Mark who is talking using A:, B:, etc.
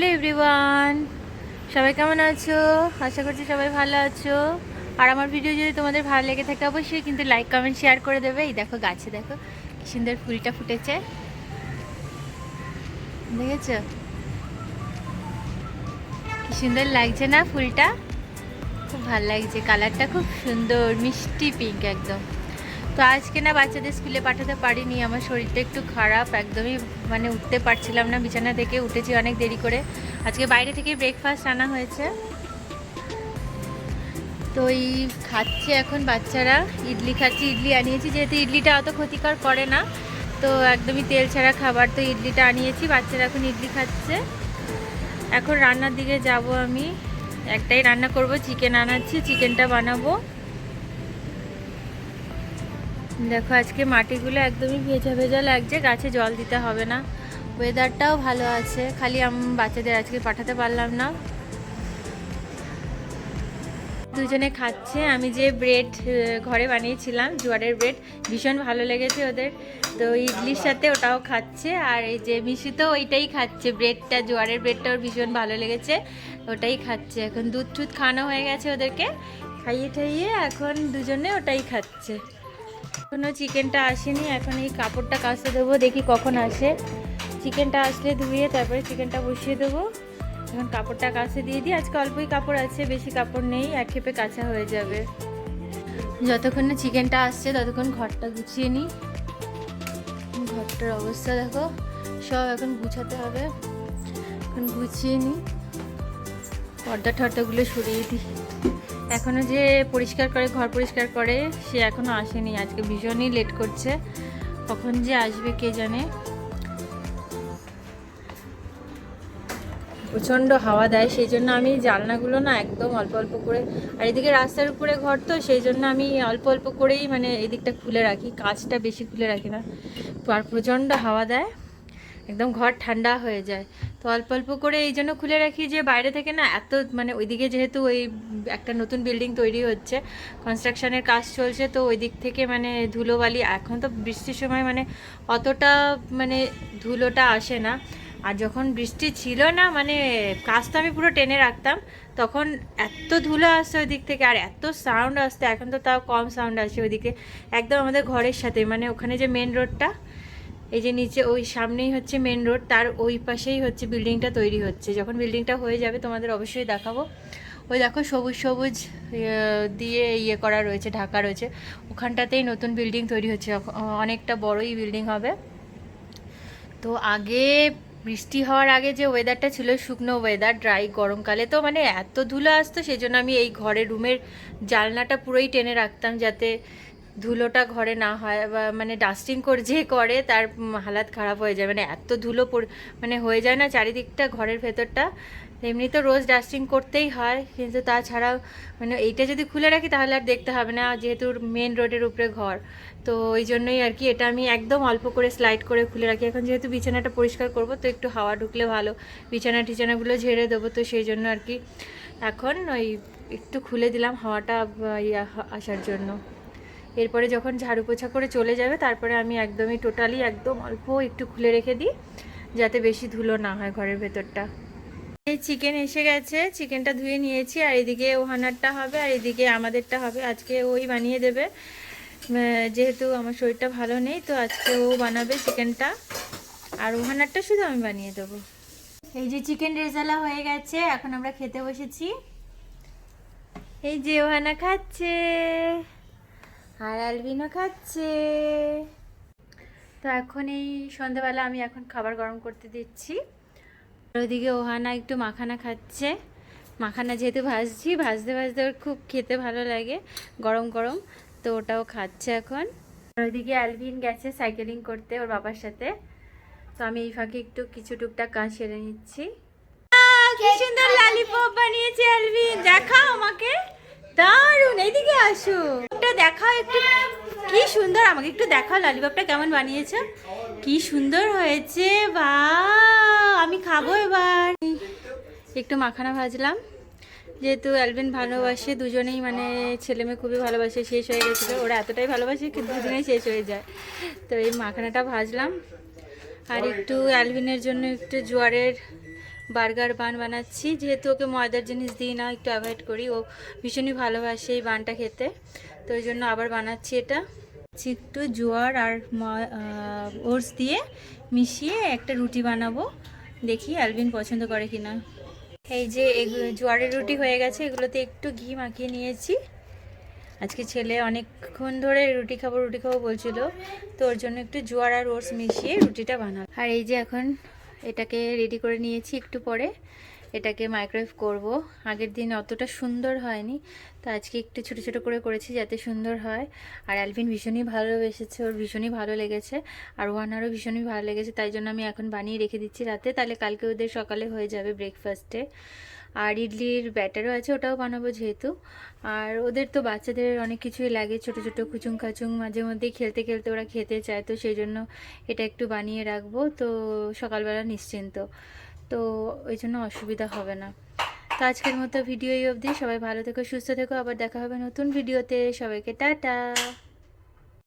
A: Hello everyone, সবাই কেমন আছো? আশা করছি সবাই ভালো আছো। আর আমার ভিডিও যদি তোমাদের ভালো লেগে থাকে অবশ্যই কিন্তু লাইক, কমেন্ট, শেয়ার করে দেবে। এই দেখো গাছে, দেখো কি সুন্দর ফুলটা ফুটেছে। দেখেছ? কি সুন্দর লাগছে না ফুলটা? খুব ভালো লাগছে। কালারটা খুব সুন্দর, মিষ্টি পিঙ্ক একদম। তো আজকে না বাচ্চাদের স্কুলে পাঠাতে পারিনি, আমার শরীরটা একটু খারাপ, একদমই মানে উঠতে পারছিলাম না, বিছানা থেকে উঠেছি অনেক দেরি করে। আজকে বাইরে থেকে ব্রেকফাস্ট আনা হয়েছে। তো এই খাচ্ছে এখন বাচ্চারা, ইডলি খাচ্ছে, ইডলি আনিয়েছি, যেহেতু ইডলিটা অত ক্ষতিকর করে না, তো একদমই তেল ছাড়া খাবার তো ইডলিটা আনিয়েছি, বাচ্চারা এখন ইডলি খাচ্ছে। এখন রান্নার দিকে যাব আমি, একটাই রান্না করব চিকেন আনাচ্ছি চিকেনটা বানাবো। দেখো, আজকে মাটিগুলো একদমই ভেজা ভেজা লাগছে, গাছে জল দিতে হবে না। ওয়েদারটাও ভালো আছে, খালি আমি বাচ্চাদের আজকে পাঠাতে পারলাম না। দুজনে খাচ্ছে, আমি যে ব্রেড ঘরে বানিয়েছিলাম, জোয়ারের ব্রেড ভীষণ ভালো লেগেছে ওদের। তো ইডলির সাথে ওটাও খাচ্ছে, আর এই যে মিশি তো ওইটাই খাচ্ছে। ব্রেডটা জোয়ারের ব্রেডটা ওর ভীষণ ভালো লেগেছে, ওটাই খাচ্ছে। এখন দুধ টুধ খাওয়ানো হয়ে গেছে ওদেরকে। খাইয়ে ঠাইয়ে এখন দুজনে ওটাই খাচ্ছে। এখনও চিকেনটা আসেনি, এখন এই কাপড়টা কাচতে দেবো, দেখি কখন আসে। চিকেনটা আসলে ধুয়ে তারপরে চিকেনটা বসিয়ে দেবো। এখন কাপড়টা কাছে দিয়ে দিই। আজকে অল্পই কাপড় আছে, বেশি কাপড় নেই, এক খেপে কাঁচা হয়ে যাবে। যতক্ষণ না চিকেনটা আসছে, ততক্ষণ ঘরটা গুছিয়ে নিই। ঘরটার অবস্থা দেখো, সব এখন গুছাতে হবে। এখন গুছিয়ে নিই। পর্দা টর্দাগুলো সরিয়ে দিই। এখনও যে পরিষ্কার করে, ঘর পরিষ্কার করে, সে এখনও আসেনি। আজকে ভীষণই লেট করছে। কখন যে আসবে কে জানে? প্রচণ্ড হাওয়া দেয়, সেই জন্য আমি জানলাগুলো না একদম অল্প অল্প করে আর এদিকে রাস্তার উপরে ঘর তো, সেই জন্য আমি অল্প অল্প করেই মানে এদিকটা খুলে রাখি কাজটা বেশি খুলে রাখি না। আর প্রচণ্ড হাওয়া দেয়। একদম ঘর ঠান্ডা হয়ে যায়। তো অল্প অল্প করে এই জন্য খুলে রাখি যে বাইরে থেকে না এত মানে ওইদিকে যেহেতু ওই একটা নতুন বিল্ডিং তৈরি হচ্ছে কনস্ট্রাকশনের কাজ চলছে, তো ওই দিক থেকে মানে ধুলোবালি এখন তো বৃষ্টির সময় মানে অতটা মানে ধুলোটা আসে না। আর যখন বৃষ্টি ছিল না মানে কাজ তো আমি পুরো টেনে রাখতাম, তখন এত ধুলো আসছে ওই দিক থেকে আর এত সাউন্ড আসতে এখন তো তাও কম সাউন্ড আসে ওইদিকে। একদম আমাদের ঘরের সাথে মানে ওখানে যে মেন রোডটা এই যে নিচে, ওই সামনেই হচ্ছে মেন রোড তার ওই পাশেই হচ্ছে বিল্ডিংটা তৈরি হচ্ছে। যখন বিল্ডিংটা হয়ে যাবে, তোমাদের অবশ্যই দেখাবো। ওই দেখো সবুজ সবুজ ইয়ে দিয়ে ইয়ে করা রয়েছে, ঢাকা রয়েছে। ওখানটাতেই নতুন বিল্ডিং তৈরি হচ্ছে। অনেকটা বড়ই বিল্ডিং হবে। তো আগে বৃষ্টি হওয়ার আগে যে ওয়েদারটা ছিল, শুকনো ওয়েদার ড্রাই গরমকালে, তো মানে এত ধুলো আসতো সেই জন্য আমি এই ঘরে রুমের জানলাটা পুরোই টেনে রাখতাম, যাতে ধুলোটা ঘরে না হয় বা মানে ডাস্টিং করে যে করে, তার হালাত খারাপ হয়ে যায়। মানে এত ধুলো মানে হয়ে যায় না চারিদিকটা ঘরের ভেতরটা। এমনি তো রোজ ডাস্টিং করতেই হয়, কিন্তু তাছাড়াও মানে এইটা যদি খুলে রাখি তাহলে আর দেখতে হবে না, যেহেতু মেন রোডের উপরে ঘর। তো ওই জন্যই আর কি এটা আমি একদম অল্প করে স্লাইড করে খুলে রাখি। এখন যেহেতু বিছানাটা পরিষ্কার করব, তো একটু হাওয়া ঢুকলে ভালো। বিছানা টিছানাগুলো ঝেড়ে দেবো, তো সেই জন্য আর কি। এখন ওই একটু খুলে দিলাম হাওয়াটা আসার জন্য। এরপরে যখন ঝাড়ু পোছা করে চলে যাবে, তারপরে আমি একদমই টোটালি একদম অল্প একটু খুলে রেখে দিই, যাতে বেশি ধুলো না হয় ঘরের ভেতরটা। এই চিকেন এসে গেছে চিকেনটা ধুয়ে নিয়েছি, আর এদিকে ওহানারটা হবে, আর এদিকে আমাদেরটা হবে। আজকে ওই বানিয়ে দেবে। যেহেতু আমার শরীরটা ভালো নেই, তো আজকে ও বানাবে চিকেনটা আর ওহানারটা শুধু আমি বানিয়ে দেবো। এই যে চিকেন রেজালা হয়ে গেছে, এখন আমরা খেতে বসেছি। এই যে ওহানা খাচ্ছে। আর আলবিনও খাচ্ছে। তো এখন এই সন্ধ্যাবেলা আমি এখন খাবার গরম করতে দিচ্ছি। ওদিকে ওহানা একটু মাখানা খাচ্ছে। মাখানা যেহেতু ভাজছি, ভাজতে ভাজতে ওর খুব খেতে ভালো লাগে, গরম গরম, তো ওটাও খাচ্ছে এখন। আর ওইদিকে অ্যালভিন গেছে সাইকেলিং করতে ওর বাবার সাথে। তো আমি এই ফাঁকে একটু কিছু টুকটাক কাজ সেরে নিচ্ছি। সুন্দর লালিপপ বানিয়েছে অ্যালভিন দেখাও আমাকে। দারুণ এইদিকে আসো। দেখাও একটু। কি সুন্দর, আমাকে একটু দেখাও লালিপপটা কেমন বানিয়েছো। কি সুন্দর হয়েছে বা আমি খাব এবার। একটু মাখানা ভাজলাম। যেহেতু অ্যালভিন ভালোবাসে, দুজনেই মানে ছেলে মেয়ে খুবই ভালোবাসে, শেষ হয়ে গেছিল। ওরা এতটাই ভালোবাসে কি দুজনেই শেষ হয়ে যায়। তো এই মাখানাটা ভাজলাম। আর একটু অ্যালভিনের জন্য একটু জোয়ারের বার্গার বান বানাচ্ছি। যেহেতু ওকে ময়দার জিনিস দিই না, একটু অ্যাভয়েড করি। ও ভীষণই ভালোবাসে এই বানটা খেতে। তো ওই জন্য আবার বানাচ্ছি এটা। একটু জোয়ার আর ওটস দিয়ে মিশিয়ে একটা রুটি বানাবো। দেখি অ্যালবিন পছন্দ করে কিনা। এই যে জোয়ারের রুটি হয়ে গেছে, এগুলোতে একটু ঘি মাখিয়ে নিয়েছি। আজকে ছেলে অনেকক্ষণ ধরে রুটি খাব রুটি খাব বলছিল। তো ওর জন্য একটু জোয়ার আর ওটস মিশিয়ে রুটিটা বানাবো। আর এই যে এখন এটাকে রেডি করে নিয়েছি একটু পরে। এটাকে মাইক্রোওয়েভ করব। আগের দিন অতটা সুন্দর হয়নি, তো আজকে একটু ছোট ছোট করে করেছি যাতে সুন্দর হয়। আর অ্যালভিন ভীষণই ভালোবেসেছে ওর ভীষণই ভালো লেগেছে। আর ওয়ানারও ভীষণই ভালো লেগেছে, তাই জন্য আমি এখন বানিয়ে রেখে দিচ্ছি রাতে। তাহলে কালকে ওদের সকালে হয়ে যাবে ব্রেকফাস্টে আর ইডলির ব্যাটারও আছে, ওটাও বানাবো যেহেতু। আর ওদের তো বাচ্চাদের অনেক কিছুই লাগে, ছোট ছোট কুচুং কাচুং মাঝে মধ্যেই খেলতে খেলতে ওরা খেতে চায়, তো সেই জন্য এটা একটু বানিয়ে রাখব। তো সকালবেলা নিশ্চিন্ত। তো ওই জন্য অসুবিধা হবে না। তো আজকের মতো ভিডিও এই অবধি। সবাই ভালো থেকো, সুস্থ থেকো। আবার দেখা হবে নতুন ভিডিওতে। সবাইকে টাটা।